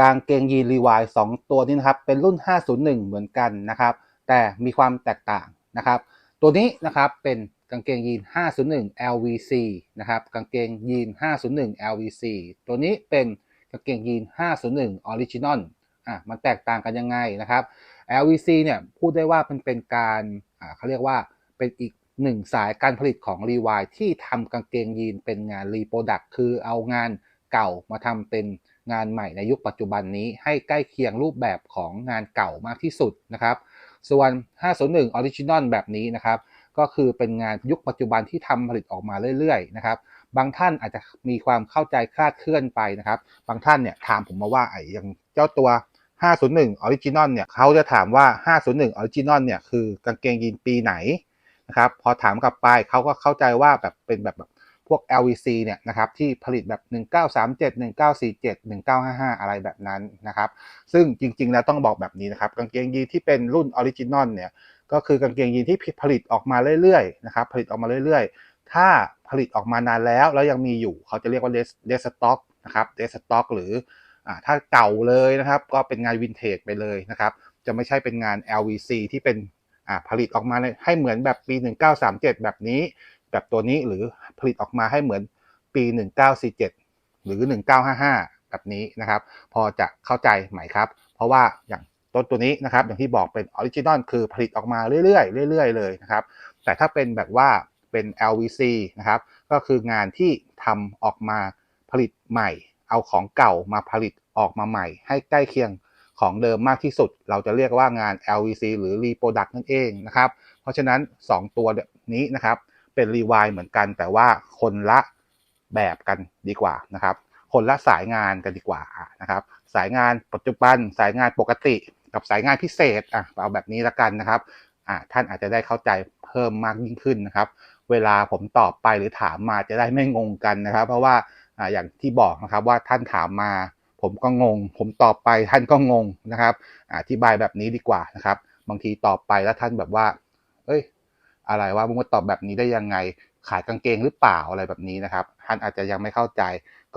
กางเกงยีนรีวายสองตัวนี้นะครับเป็นรุ่น 501 เหมือนกันนะครับ แต่มีความแตกต่างนะครับ ตัวนี้นะครับเป็นกางเกงยีน 501 LVC นะครับกางเกงยีน 501 LVC ตัวนี้เป็นกางเกงยีน 501 Original อะมันแตกต่างกันยังไงนะครับ LVC เนี่ยพูดได้ว่ามันเป็นการอ่าเขาเรียกว่าเป็นอีกหนึ่งสายการผลิตของ r e w i ที่ทำกางเกงยีนเป็นงานรีโปรดักต์คือเอางาน เก่ามาทำเป็นงานใหม่ในยุคปัจจุบันนี้ให้ใกล้เคียงรูปแบบของงานเก่ามากที่สุดนะครับ ส่วน 501 Original แบบนี้นะครับ ก็คือเป็นงานยุคปัจจุบันที่ทำผลิตออกมาเรื่อยๆนะครับ บางท่านอาจจะมีความเข้าใจคลาดเคลื่อนไปนะครับ บางท่านเนี่ยถามผมมาว่าไอ้ย่างเจ้าตัว 501 Original เนี่ยเขาจะถามว่า 501 Original เนี่ยคือกางเกงยีนปีไหนนะครับ พอถามกลับไปเขาก็เข้าใจว่าแบบเป็นแบบแบบ พวก LVC เนี่ยนะครับที่ผลิตแบบ 1937 1947 1955 อะไรแบบนั้นนะครับ ซึ่งจริงๆ แล้วต้องบอกแบบนี้นะครับ กางเกงยีนที่เป็นรุ่น Original เนี่ยก็คือกางเกงยีนที่ผลิตออกมาเรื่อยๆนะครับผลิตออกมาเรื่อยๆ ถ้าผลิตออกมานานแล้วแล้วยังมีอยู่เขาจะเรียกว่าเดสต็อกนะครับเดสต็อกหรืออถ้าเก่าเลยนะครับ ก็เป็นงานวินเทจไปเลยนะครับ จะไม่ใช่เป็นงาน LVC ที่เป็นผลิตออกมาให้เหมือนแบบปี 1937 แบบนี้ แบบตัวนี้หรือผลิตออกมาให้เหมือนปี 1947 หรือ 1955 แบบนี้นะครับ พอจะเข้าใจไหมครับ เพราะว่าอย่างต้นตัวนี้นะครับ อย่างที่บอกเป็นออริจินอลคือผลิตออกมาเรื่อยๆเรื่อยๆเลยนะครับ แต่ถ้าเป็นแบบว่าเป็น LVC นะครับ ก็คืองานที่ทำออกมาผลิตใหม่ เอาของเก่ามาผลิตออกมาใหม่ ให้ใกล้เคียงของเดิมมากที่สุด เราจะเรียกว่างาน LVC หรือ Reproduct นั่นเองนะครับ เพราะฉะนั้น 2 ตัวนี้นะครับ เป็นรีวายเหมือนกัน แต่ว่าคนละแบบกันดีกว่านะครับ คนละสายงานกันดีกว่านะครับ สายงานปัจจุบันสายงานปกติ กับสายงานพิเศษอะเอาแบบนี้ละกันนะครับอ่าท่านอาจจะได้เข้าใจเพิ่มมากยิ่งขึ้นนะครับ เวลาผมตอบไปหรือถามมาจะได้ไม่งงกันนะครับ เพราะว่าอ่าอย่างที่บอกนะครับว่าท่านถามมา ผมก็งง ผมตอบไปท่านก็งงนะครับอธิบายแบบนี้ดีกว่านะครับ บางทีตอบไปแล้วท่านแบบว่า เอ้ย อะไรว่ามึงมาตอบแบบนี้ได้ยังไง ขายกางเกงหรือเปล่าอะไรแบบนี้นะครับท่านอาจจะยังไม่เข้าใจ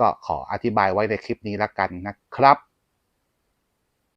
ก็ขออธิบายไว้ในคลิปนี้ละกันนะครับ